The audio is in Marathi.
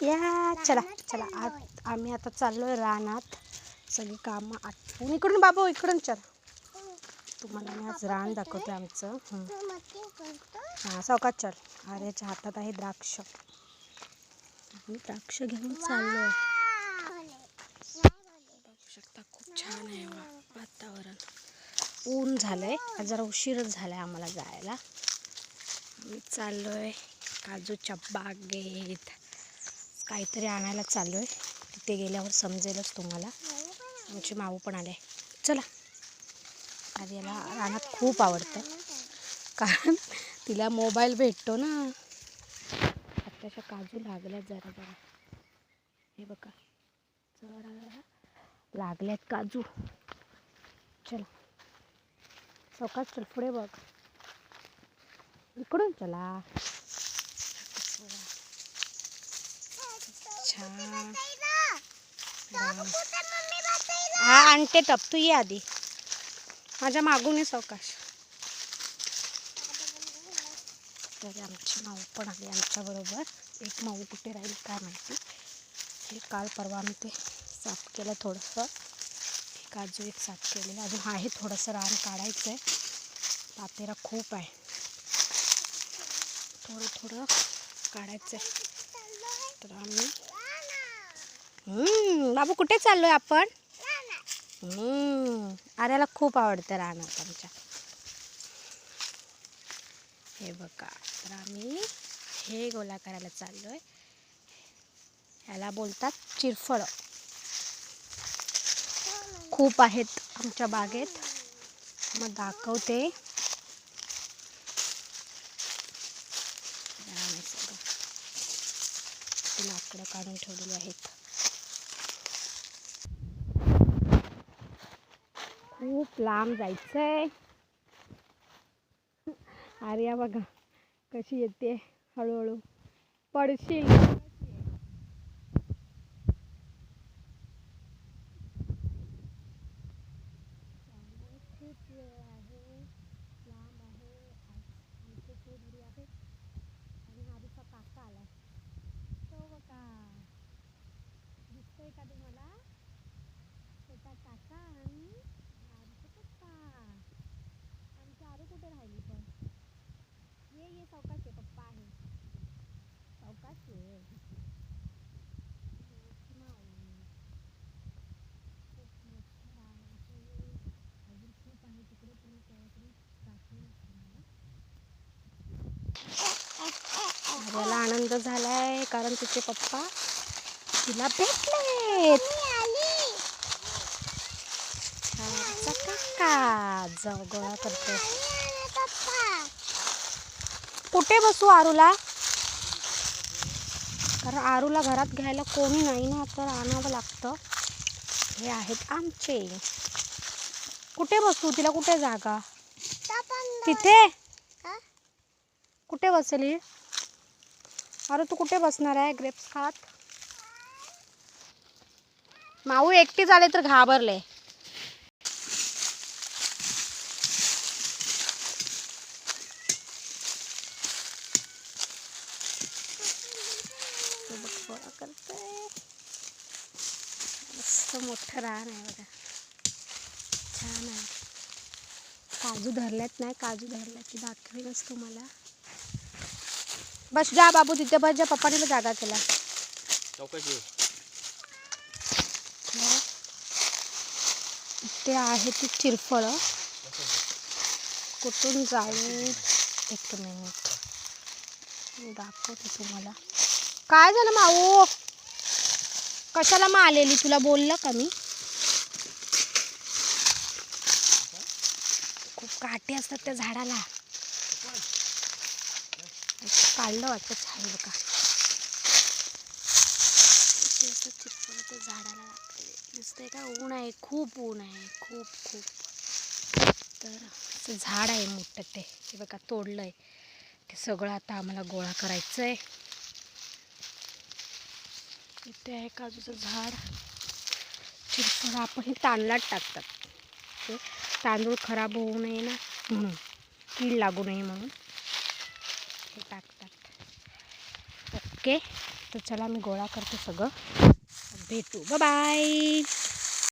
या चला चला आत आम्ही आता चाललोय रानात. सगळी कामं आटपून. इकडून बाबा इकडून चल. तुम्हाला मी आज रान दाखवते आमचं. हां. सवकात चल. चल आर्याच्या हातात आहे द्राक्ष. आम्ही द्राक्ष घेऊन चाललो बघू शकता खूप छान आहे वातावरण. ऊन झालंय. जरा उशीरच झालाय आम्हाला जायला. मी चाललोय काजूच्या बागेत. काहीतरी आणायला चाललो आहे तिथे गेल्यावर समजेलच तुम्हाला. आमची माऊ पण आले चला. आधी याला रानात खूप आवडतं. कारण तिला मोबाईल भेटतो ना. आत्ताशा काजू लागल्यात जरा जरा. हे बघा. जरा लागल्यात काजू. चल. चौकात चल पुढे बघ. इकडून चला. हा आणते तप तू ये आधी. माझ्या मागून ये सावकाश. तर आमची माऊ पण आली आमच्याबरोबर एक माऊ कुठे राहील काय माहिती. हे काल परवा आम्ही ते साफ केलं थोडंसं. काजू एक साफ केलेलं. अजून आहे थोडंसं रान काढायचं आहे पातेरा खूप आहे. थोडं थोडं काढायचं आहे तर आम्ही बाबू कुठे चाललोय आपण? हम्म, आर्याला खूप आवडतं रानात आमच्या. हे बघा तर आम्ही हे गोला करायला चाललोय. ह्याला बोलतात चिरफळ. खूप आहेत आमच्या बागेत. मग दाखवते. लाकडं काढून ठेवलेली आहेत. खूप लांब जायचंय. आर्या बघा कशी येते हळूहळू. पडशील. खूप लांब आहे आणि काका दिसतोय का तुम्हाला? छोटा काका आणि आरूचे पप्पा आमची आरू कुठे राहिली पण? ये ये सावकाश ये पप्पा आहे. सावकाश आहे. अजून खूप आहे तिकडे काहीतरी आनंद झालाय कारण तिचे पप्पा तिला भेटलेत. जाऊ गोळा करतो कुठे बसू आरूला? कारण आरूला घरात घ्यायला कोणी नाही ना तर आणावं लागतं. हे आहेत आमचे. कुठे बसू? तिला कुठे जागा? तिथे? कुठे बसेल ही? अरे तू कुठे बसणार आहे? ग्रेप्स खात? माऊ एकटी झाले तर घाबरले. करतोय. मस्त मोठं रान आहे बघा. छान आहे. काजू धरल्यात नाही काजू धरल्या की दाखवेनच तुम्हाला बस जा बाबू तिथे बस जा पप्पाने जागा केला. चौकशी. ते आहे ती चिरफळं. कुठून जाऊ? एक मिनिट. दाखवते तुम्हाला. काय झालं माऊ कशाला मग आलेली? तुला बोललं का मी? खूप काटे असतात त्या झाडाला. काढलं वाटतं छान बघा. ते झाडाला दिसतंय का? ऊन आहे. खूप ऊन आहे. खूप खूप. तर असं झाड आहे मोठं ते. बघा बघा तोडलंय. ते सगळं आता आम्हाला गोळा करायचं आहे इथे आहे काजूचं झाड. चिरफळ आपण हे तांदळात टाकतात. ते तांदूळ खराब होऊ नये ना. म्हणून. कीड लागू नये म्हणून. हे टाकतात. ओके? तर चला मी गोळा करते सगळं. भेटू. बाय